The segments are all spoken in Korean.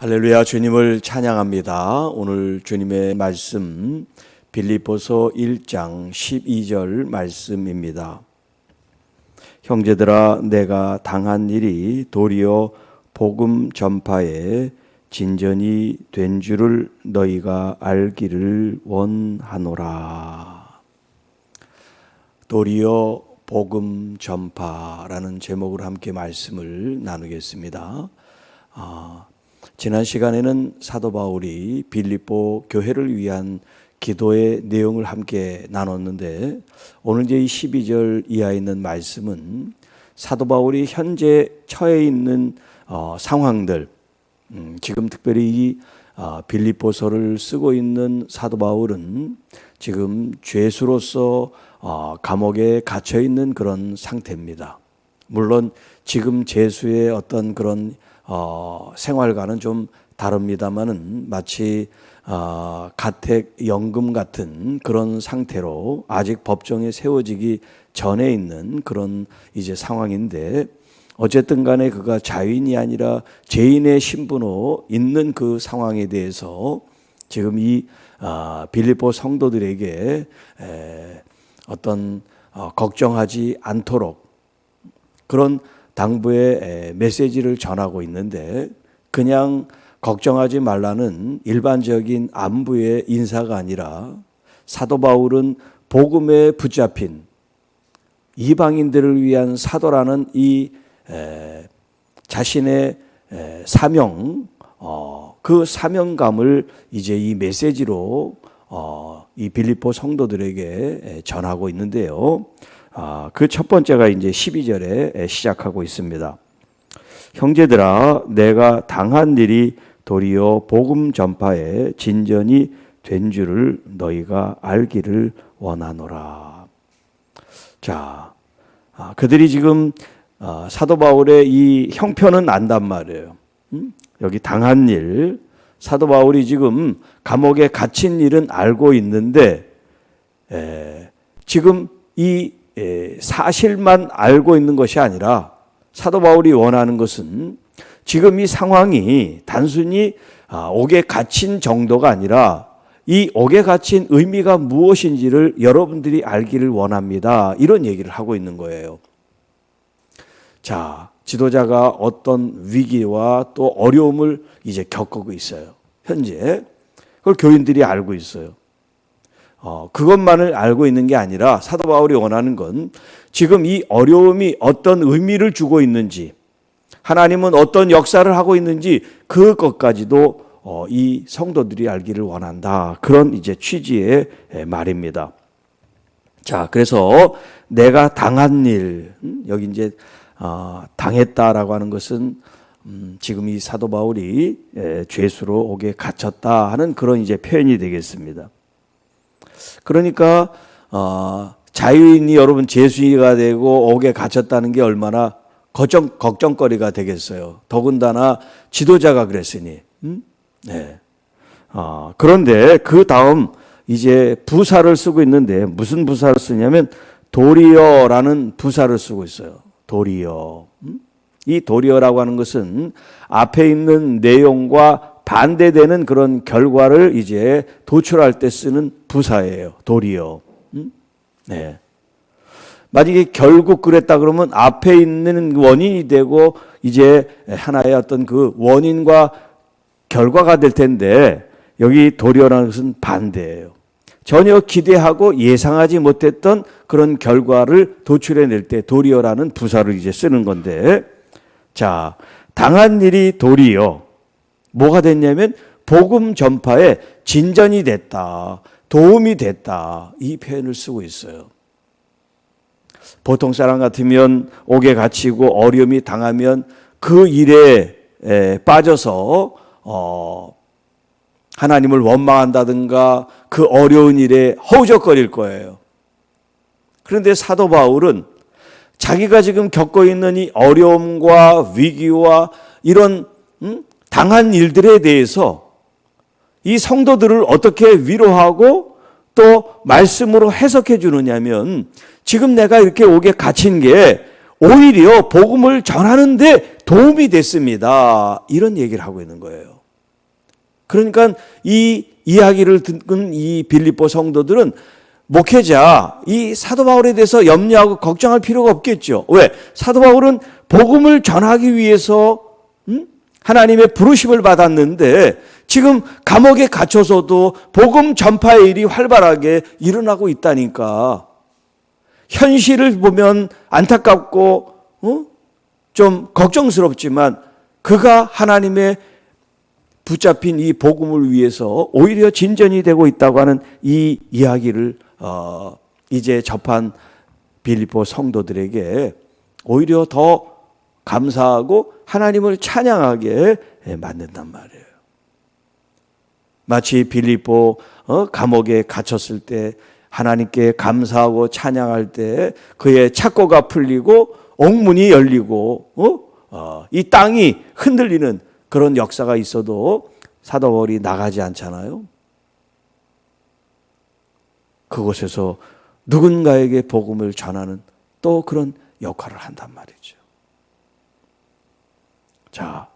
할렐루야 주님을 찬양합니다. 오늘 주님의 말씀 빌립보서 1장 12절 말씀입니다. 형제들아 내가 당한 일이 도리어 복음 전파에 진전이 된 줄을 너희가 알기를 원하노라. 도리어 복음 전파라는 제목으로 함께 말씀을 나누겠습니다. 아, 지난 시간에는 사도 바울이 빌립보 교회를 위한 기도의 내용을 함께 나눴는데 오늘 이제 이 12절 이하에 있는 말씀은 사도 바울이 현재 처해 있는 어, 상황들 음, 지금 특별히 이 어, 빌립보서를 쓰고 있는 사도 바울은 지금 죄수로서 어, 감옥에 갇혀 있는 그런 상태입니다. 물론 지금 죄수의 어떤 그런 어, 생활과는 좀 다릅니다만은 마치 어, 가택 연금 같은 그런 상태로 아직 법정에 세워지기 전에 있는 그런 이제 상황인데 어쨌든 간에 그가 자인이 아니라 죄인의 신분으로 있는 그 상황에 대해서 지금 이 아, 빌립보 성도들에게 에, 어떤 어, 걱정하지 않도록 그런 당부의 메시지를 전하고 있는데 그냥 걱정하지 말라는 일반적인 안부의 인사가 아니라 사도 바울은 복음에 붙잡힌 이방인들을 위한 사도라는 이 에, 자신의 에, 사명 어, 그 사명감을 이제 이 메시지로 어, 이 빌립보 성도들에게 전하고 있는데요. 아, 그첫 번째가 이제 12절에 시작하고 있습니다. 형제들아, 내가 당한 일이 도리어 복음 전파에 진전이 된 줄을 너희가 알기를 원하노라. 자, 아, 그들이 지금 아, 사도 바울의 이 형편은 안단 말이에요. 음? 여기 당한 일, 사도 바울이 지금 감옥에 갇힌 일은 알고 있는데, 에, 지금 이 에, 사실만 알고 있는 것이 아니라 사도 바울이 원하는 것은 지금 이 상황이 단순히 아, 옥에 갇힌 정도가 아니라 이 옥에 갇힌 의미가 무엇인지를 여러분들이 알기를 원합니다. 이런 얘기를 하고 있는 거예요. 자, 지도자가 어떤 위기와 또 어려움을 이제 겪고 있어요. 현재. 그걸 교인들이 알고 있어요. 어, 그것만을 알고 있는 게 아니라 사도 바울이 원하는 건 지금 이 어려움이 어떤 의미를 주고 있는지, 하나님은 어떤 역사를 하고 있는지 그것까지도 어, 이 성도들이 알기를 원한다. 그런 이제 취지의 말입니다. 자, 그래서 내가 당한 일, 음, 여기 이제 어, 당했다라고 하는 것은 음, 지금 이 사도 바울이 에, 죄수로 옥에 갇혔다 하는 그런 이제 표현이 되겠습니다. 그러니까 어, 자유인이 여러분 죄수가 되고 옥에 갇혔다는 게 얼마나 걱정 걱정거리가 되겠어요. 더군다나 지도자가 그랬으니. 음? 네. 어, 그런데 그 다음 이제 부사를 쓰고 있는데 무슨 부사를 쓰냐면 도리어라는 부사를 쓰고 있어요. 도리어. 음? 이 도리어라고 하는 것은 앞에 있는 내용과 반대되는 그런 결과를 이제 도출할 때 쓰는 부사예요. 도리어. 음? 네. 만약에 결국 그랬다 그러면 앞에 있는 원인이 되고 이제 하나의 어떤 그 원인과 결과가 될 텐데 여기 도리어라는 것은 반대예요. 전혀 기대하고 예상하지 못했던 그런 결과를 도출해낼 때 도리어라는 부사를 이제 쓰는 건데 자 당한 일이 도리어 뭐가 됐냐면 복음 전파에 진전이 됐다 도움이 됐다 이 표현을 쓰고 있어요. 보통 사람 같으면 옥에 갇히고 어려움이 당하면 그 일에 빠져서 어 하나님을 원망한다든가 그 어려운 일에 허우적거릴 거예요. 그런데 사도 바울은 자기가 지금 겪고 있는 이 어려움과 위기와 이런 음? 당한 일들에 대해서 이 성도들을 어떻게 위로하고 또 말씀으로 해석해 주느냐면 지금 내가 이렇게 옥에 갇힌 게 오히려 복음을 전하는데 도움이 됐습니다. 이런 얘기를 하고 있는 거예요. 그러니까 이 이야기를 듣는 이 빌립보 성도들은 목회자 이 사도 바울에 대해서 염려하고 걱정할 필요가 없겠죠. 왜? 사도 바울은 복음을 전하기 위해서 음? 하나님의 부르심을 받았는데 지금 감옥에 갇혀서도 복음 전파의 일이 활발하게 일어나고 있다니까. 현실을 보면 안타깝고 어? 좀 걱정스럽지만 그가 하나님의 붙잡힌 이 복음을 위해서 오히려 진전이 되고 있다고 하는 이 이야기를 어, 이제 접한 빌립보 성도들에게 오히려 더 감사하고 하나님을 찬양하게 만든단 말이에요. 마치 빌립보 어, 감옥에 갇혔을 때 하나님께 감사하고 찬양할 때 그의 착고가 풀리고 옥문이 열리고 어? 어, 이 땅이 흔들리는 그런 역사가 있어도 사도 바울이 나가지 않잖아요. 그곳에서 누군가에게 복음을 전하는 또 그런 역할을 한단 말이죠. 자,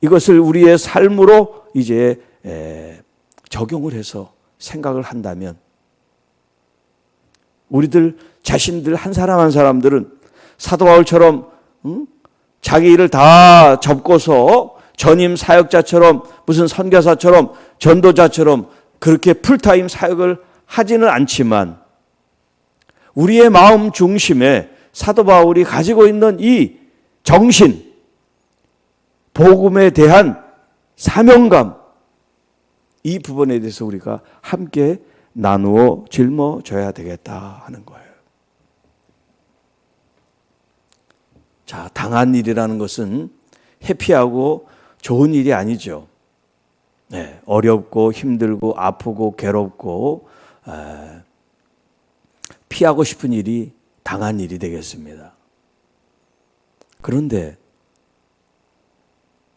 이것을 우리의 삶으로 이제 에, 적용을 해서 생각을 한다면 우리들 자신들 한 사람 한 사람들은 사도 바울처럼 응? 자기 일을 다 접고서 전임 사역자처럼 무슨 선교사처럼 전도자처럼 그렇게 풀타임 사역을 하지는 않지만 우리의 마음 중심에 사도 바울이 가지고 있는 이 정신, 복음에 대한 사명감, 이 부분에 대해서 우리가 함께 나누어 짊어져야 되겠다 하는 거예요. 자, 당한 일이라는 것은 해피하고 좋은 일이 아니죠. 네, 어렵고 힘들고 아프고 괴롭고 에, 피하고 싶은 일이 당한 일이 되겠습니다. 그런데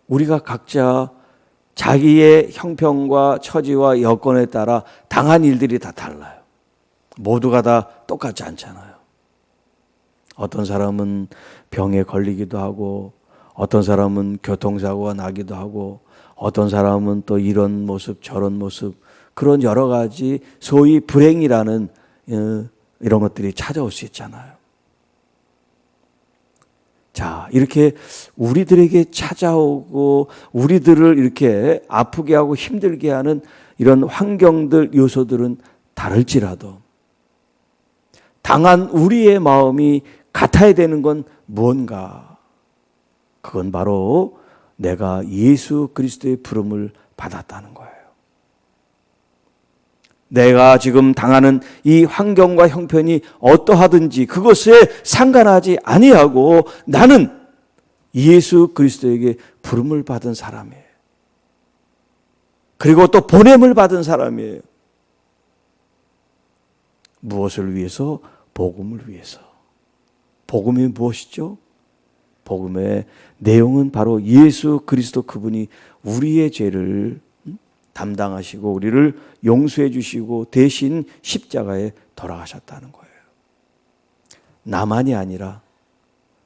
우리가 각자 자기의 형편과 처지와 여건에 따라 당한 일들이 다 달라요. 모두가 다 똑같지 않잖아요. 어떤 사람은 병에 걸리기도 하고, 어떤 사람은 교통사고가 나기도 하고, 어떤 사람은 또 이런 모습, 저런 모습, 그런 여러 가지 소위 불행이라는 어, 이런 것들이 찾아올 수 있잖아요. 자, 이렇게 우리들에게 찾아오고 우리들을 이렇게 아프게 하고 힘들게 하는 이런 환경들, 요소들은 다를지라도 당한 우리의 마음이 같아야 되는 건 무언가? 그건 바로 내가 예수 그리스도의 부름을 받았다는 거예요. 내가 지금 당하는 이 환경과 형편이 어떠하든지 그것에 상관하지 아니하고 나는 예수 그리스도에게 부름을 받은 사람이에요. 그리고 또 보냄을 받은 사람이에요. 무엇을 위해서? 복음을 위해서. 복음이 무엇이죠? 복음의 내용은 바로 예수 그리스도 그분이 우리의 죄를 담당하시고 우리를 용서해 주시고 대신 십자가에 돌아가셨다는 거예요. 나만이 아니라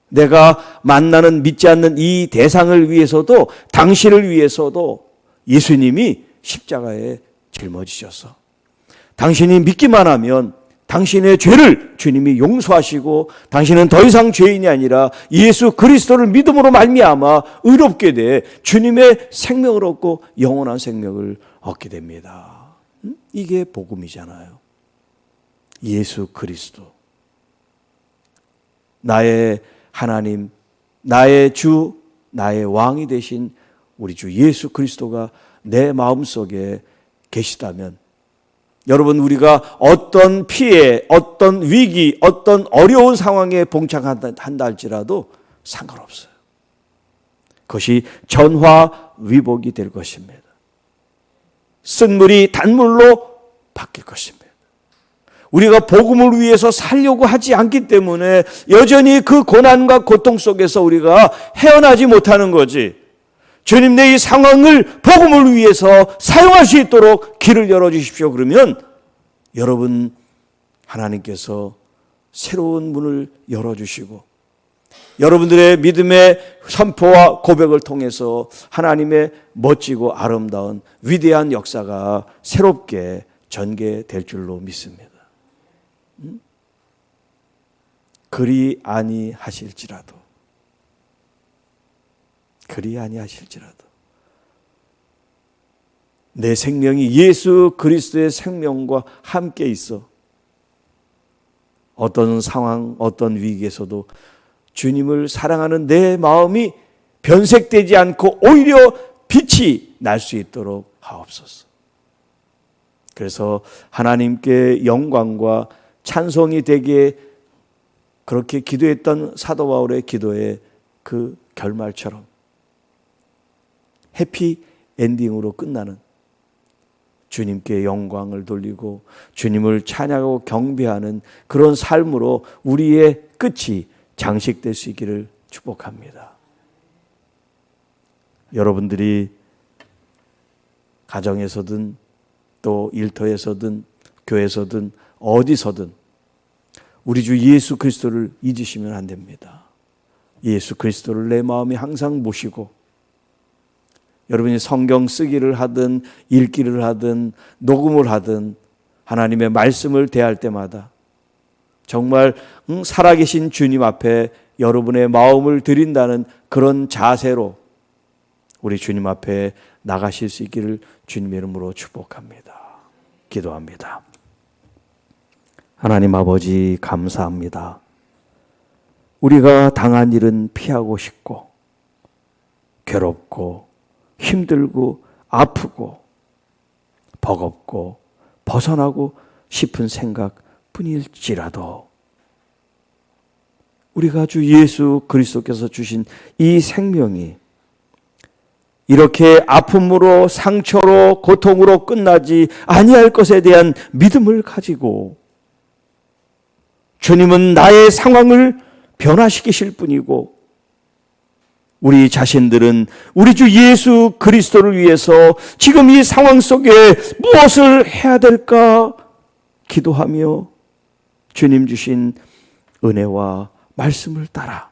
내가 만나는 믿지 않는 이 대상을 위해서도 당신을 위해서도 예수님이 십자가에 짊어지셔서 당신이 믿기만 하면 당신의 죄를 주님이 용서하시고 당신은 더 이상 죄인이 아니라 예수 그리스도를 믿음으로 말미암아 의롭게 돼 주님의 생명을 얻고 영원한 생명을 얻게 됩니다. 음? 이게 복음이잖아요. 예수 그리스도 나의 하나님, 나의 주, 나의 왕이 되신 우리 주 예수 그리스도가 내 마음속에 계시다면 여러분 우리가 어떤 피해, 어떤 위기, 어떤 어려운 상황에 봉착한다 할지라도 상관없어요. 그것이 전화 위복이 될 것입니다. 쓴 물이 단물로 바뀔 것입니다. 우리가 복음을 위해서 살려고 하지 않기 때문에 여전히 그 고난과 고통 속에서 우리가 헤어나지 못하는 거지. 주님 내 이 상황을 복음을 위해서 사용할 수 있도록 길을 열어 주십시오. 그러면 여러분 하나님께서 새로운 문을 열어 주시고 여러분들의 믿음의 선포와 고백을 통해서 하나님의 멋지고 아름다운 위대한 역사가 새롭게 전개될 줄로 믿습니다. 음? 그리 아니하실지라도 그리 아니하실지라도 내 생명이 예수 그리스도의 생명과 함께 있어 어떤 상황, 어떤 위기에서도 주님을 사랑하는 내 마음이 변색되지 않고 오히려 빛이 날 수 있도록 하옵소서. 그래서 하나님께 영광과 찬송이 되기에 그렇게 기도했던 사도 바울의 기도의 그 결말처럼 해피 엔딩으로 끝나는 주님께 영광을 돌리고 주님을 찬양하고 경배하는 그런 삶으로 우리의 끝이 장식될 수 있기를 축복합니다. 여러분들이 가정에서든 또 일터에서든 교회에서든 어디서든 우리 주 예수 그리스도를 잊으시면 안 됩니다. 예수 그리스도를 내 마음에 항상 모시고 여러분이 성경 쓰기를 하든 읽기를 하든 녹음을 하든 하나님의 말씀을 대할 때마다 정말 음, 살아계신 주님 앞에 여러분의 마음을 드린다는 그런 자세로 우리 주님 앞에 나가실 수 있기를 주님의 이름으로 축복합니다. 기도합니다. 하나님 아버지 감사합니다. 우리가 당한 일은 피하고 싶고 괴롭고 힘들고 아프고 버겁고 벗어나고 싶은 생각뿐일지라도 우리가 주 예수 그리스도께서 주신 이 생명이 이렇게 아픔으로 상처로 고통으로 끝나지 아니할 것에 대한 믿음을 가지고 주님은 나의 상황을 변화시키실 뿐이고 우리 자신들은 우리 주 예수 그리스도를 위해서 지금 이 상황 속에 무엇을 해야 될까 기도하며 주님 주신 은혜와 말씀을 따라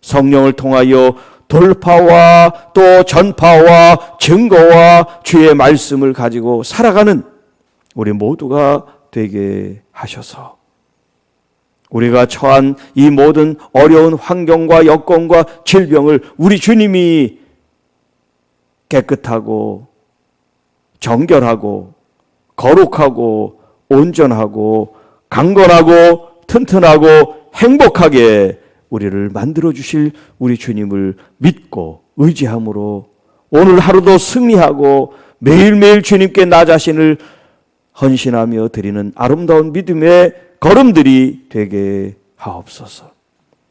성령을 통하여 돌파와 또 전파와 증거와 주의 말씀을 가지고 살아가는 우리 모두가 되게 하셔서 우리가 처한 이 모든 어려운 환경과 여건과 질병을 우리 주님이 깨끗하고 정결하고 거룩하고 온전하고 강건하고 튼튼하고 행복하게 우리를 만들어 주실 우리 주님을 믿고 의지함으로 오늘 하루도 승리하고 매일매일 주님께 나 자신을 헌신하며 드리는 아름다운 믿음의 걸음들이 되게 하옵소서.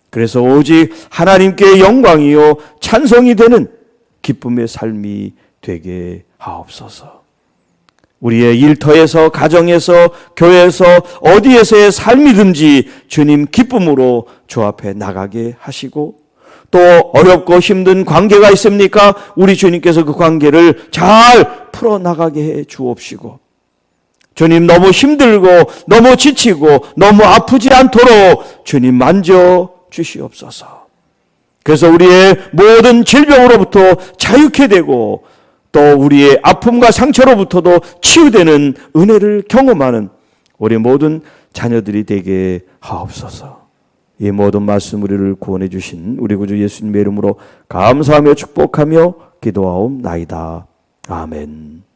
그래서 오직 하나님께 영광이요 찬송이 되는 기쁨의 삶이 되게 하옵소서. 우리의 일터에서, 가정에서, 교회에서, 어디에서의 삶이든지 주님 기쁨으로 주 앞에 나가게 하시고 또 어렵고 힘든 관계가 있습니까? 우리 주님께서 그 관계를 잘 풀어 나가게 해 주옵시고 주님 너무 힘들고 너무 지치고 너무 아프지 않도록 주님 만져 주시옵소서. 그래서 우리의 모든 질병으로부터 자유케 되고 또 우리의 아픔과 상처로부터도 치유되는 은혜를 경험하는 우리 모든 자녀들이 되게 하옵소서. 이 모든 말씀 우리를 구원해 주신 우리 구주 예수님의 이름으로 감사하며 축복하며 기도하옵나이다. 아멘.